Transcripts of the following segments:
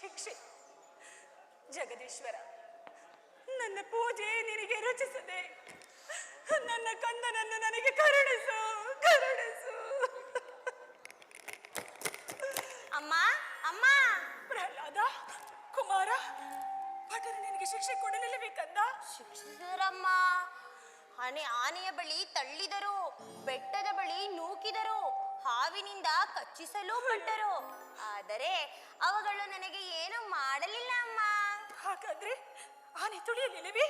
ಶಿಕ್ಷೆ. ಜಗದೀಶ್ವರ ನನ್ನ ಪೂಜೆ ನಿನಗೆ ರಚಿಸದೆ. ನನ್ನ ಕಂದನನ್ನು ನನಗೆ ಕರುಣಿಸು ಕರುಣಿಸು. ಅಮ್ಮ ಅಮ್ಮ. ಪ್ರಹ್ಲಾದ ಕುಮಾರ ಭಟರು ನಿನಗೆ ಶಿಕ್ಷೆ ಕೊಡಲಿಲ್ಲಬೇಕಂದ ಶಿಕ್ಷಿಸರಮ್ಮ ಆನೆ ಆನೆಯ ಬಳಿ ತಳ್ಳಿದರು ಬೆಟ್ಟದ ಬಳಿ ನೂಕಿದರು. ಹಾವಿನಿಂದ ಕಚ್ಚಿಸಲು ಹೊಂಟರು. ಆದರೆ ಅವುಗಳು ನನಗೆ ಏನು ಮಾಡಲಿಲ್ಲ ಅಮ್ಮ. ಹಾಗಾದ್ರೆ ಆನೆ ತುಳಿಯಲಿಲ್ಲವೇ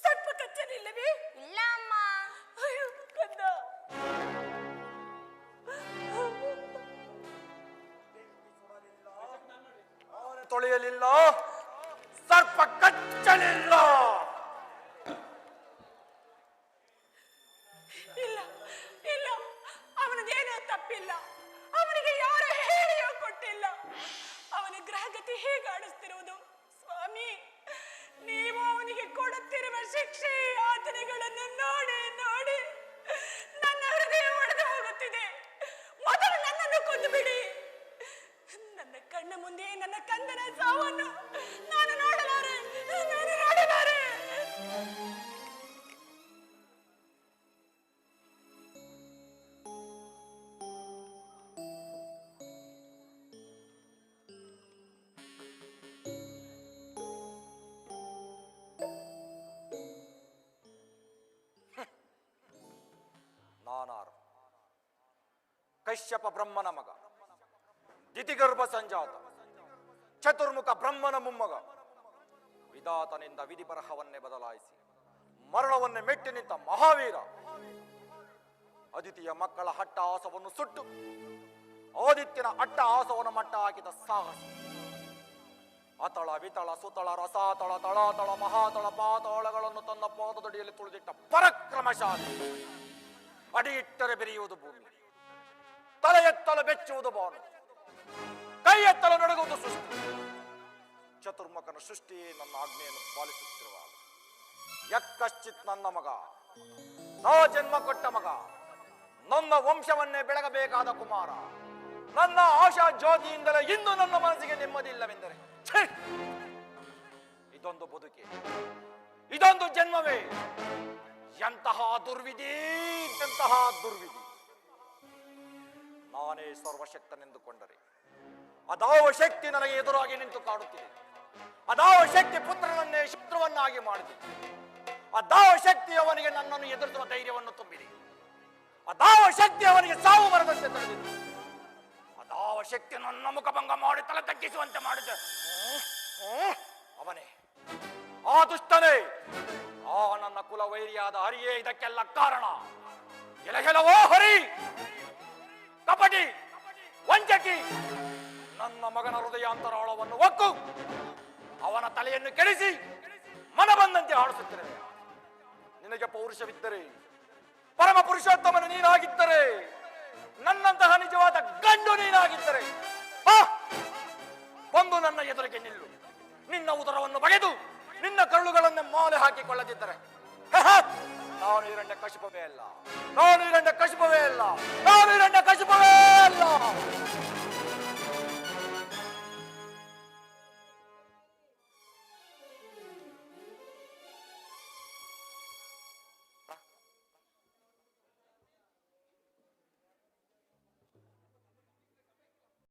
ಸ್ವಲ್ಪ ಕಚ್ಚಲಿಲ್ಲವೇ ಇಲ್ಲ ಅಮ್ಮ. ಅಯ್ಯೋ ಕಂದ ತೊಳೆಯಲಿಲ್ಲ? ಸರ್ಪ ಕಚ್ಚಲಿಲ್ಲ ತಪ್ಪಿಲ್ಲ ಅವನಿಗೆ ಯಾರು ಹೇಳಿಯೋ ಕೊಟ್ಟಿಲ್ಲ. ಅವನ ಗ್ರಹಗತಿ ಹೇಗೆ ಆಡಿಸ್ತಿರುವುದು? ಸ್ವಾಮಿ, ನೀವು ಅವನಿಗೆ ಕೊಡುತ್ತಿರುವ ಶಿಕ್ಷೆ, ಯಾತನೆಗಳನ್ನು ನೋಡಿ ನೋಡಿ. ನನ್ನ ಹೃದಯ ಒಡೆದು ಹೋಗುತ್ತಿದೆ. ಮೊದಲು ನನ್ನನ್ನು ಕೊಂದು ಬಿಡಿ ನನ್ನ ಕಣ್ಣ ಮುಂದೆ ನನ್ನ ಕಂದನ ಸಾವನ್ನು ನಾನು ನೋಡಲಾರೆ ನಾನು ನೋಡಲಾರೆ. ನಾನಾರು. ಕಶ್ಯಪ ಬ್ರಹ್ಮನ ಮಗ. ದಿತಿಗರ್ಭ ಸಂಜಾತ. ಚತುರ್ಮುಖ ಬ್ರಹ್ಮನ ಮೊಮ್ಮಗ. ವಿಧಾತನಿಂದ ವಿಧಿ ಬರಹವನ್ನೇ ಬದಲಾಯಿಸಿ, ಮರಣವನ್ನೇ ಮೆಟ್ಟಿ ನಿಂತ ಮಹಾವೀರ. ಅದಿತಿಯ ಮಕ್ಕಳ ಹಟ್ಟ ಆಸವನ್ನು ಸುಟ್ಟು, ಆದಿತ್ಯನ ಅಟ್ಟ ಆಸವನ್ನು ಮಟ್ಟ ಹಾಕಿದ ಸಾಹಸ. ಅತಳ ವಿತಳ ಸುತಳ ರಸಾತಳ ತಳಾತಳ ಮಹಾತಳ ಪಾತಾಳಗಳನ್ನು ತನ್ನ ಪಾದದಡಿಯಲ್ಲಿ ತುಳಿದಿಟ್ಟ ಪರಕ್ರಮಶಾಲಿ. ಅಡಿ ಇಟ್ಟರೆ ಬೆರೆಯುವುದು ಭೂಮಿ. ತಲೆ ಎತ್ತಲು ಬೆಚ್ಚುವುದು ಬಾನು. ಕೈ ಎತ್ತಲು ನಡುಗುವುದು ಸೃಷ್ಟಿ. ಚತುರ್ಮುಖನ ಸೃಷ್ಟಿಯೇ ನನ್ನ ಆಜ್ಞೆಯನ್ನು ಪಾಲಿಸುತ್ತಿರುವ ಯಕ್ಕಶ್ಚಿತ್ ನನ್ನ ಮಗ. ನಾ ಜನ್ಮ ಕೊಟ್ಟ ಮಗ. ನನ್ನ ವಂಶವನ್ನೇ ಬೆಳಗಬೇಕಾದ ಕುಮಾರ. ನನ್ನ ಆಶಾ ಜ್ಯೋತಿಯಿಂದಲೇ ಇಂದು ನನ್ನ ಮನಸ್ಸಿಗೆ ನೆಮ್ಮದಿ ಇಲ್ಲವೆಂದರೆ! ಇದೊಂದು ಬದುಕೆ. ಇದೊಂದು ಜನ್ಮವೇ. ದುರ್ವಿಧಿ ಇದ್ದಂತಹ ದುರ್ವಿಧಿ. ನಾನೇ ಸರ್ವಶಕ್ತನೆಂದುಕೊಂಡರೆ. ಅದಾವ ಶಕ್ತಿ ನನಗೆ ಎದುರಾಗಿ ನಿಂತು ಕಾಡುತ್ತಿದೆ. ಅದಾವ ಶಕ್ತಿ ಪುತ್ರನನ್ನೇ ಶತ್ರುವನ್ನಾಗಿ ಮಾಡಿದೆ. ಅದಾವ ಶಕ್ತಿ ಅವನಿಗೆ ನನ್ನನ್ನು ಎದುರಿಸುವ ಧೈರ್ಯವನ್ನು ತುಂಬಿದೆ. ಅದಾವ ಶಕ್ತಿ ಅವನಿಗೆ ಸಾವು ಬರದಂತೆ ತಡೆದಿದೆ ಅದಾವ ಶಕ್ತಿ ನನ್ನ ಮುಖಭಂಗ ಮಾಡಿ ತಲೆ ತಗ್ಗಿಸುವಂತೆ ಮಾಡಿದೆ. ಅವನೇ ಆ ದುಷ್ಟನೇ ಆ ನನ್ನ ಕುಲ ವೈರಿಯಾದ ಹರಿಯೇ, ಇದಕ್ಕೆಲ್ಲ ಕಾರಣ. ಎಲಗೆಲವೋ ಹರಿ. ಕಪಟಿ. ವಂಚಕಿ. ನನ್ನ ಮಗನ ಹೃದಯಾಂತರಾಳವನ್ನು ಒಕ್ಕು. ಅವನ ತಲೆಯನ್ನು ಕೆಡಿಸಿ. ಮನ ಬಂದಂತೆ ಆಡಿಸುತ್ತೇನೆ. ನಿನಗೆ ಪೌರುಷವಿದ್ದರೆ, ಪರಮ ಪುರುಷೋತ್ತಮನು ನೀನಾಗಿದ್ದರೆ, ನನ್ನಂತಹ ನಿಜವಾದ ಗಂಡು ನೀನಾಗಿದ್ದರೆ ಬಂದು ನನ್ನ ಎದುರಿಗೆ ನಿಲ್ಲು. ನಿನ್ನ ಉದರವನ್ನು ಬಗೆದು. ನಿನ್ನ ಕರುಳುಗಳನ್ನು ಮಾಲೆ ಹಾಕಿಕೊಳ್ಳದಿದ್ದರೆ. ನಾನು ಇರಂಡ ಕಶುಪವೇ ಅಲ್ಲ. ನಾನು ಇರಂಡ ಕಶುಪವೇ ಅಲ್ಲ. ನಾನು ಇರಂಡ ಕಶುಪವೇ ಅಲ್ಲ.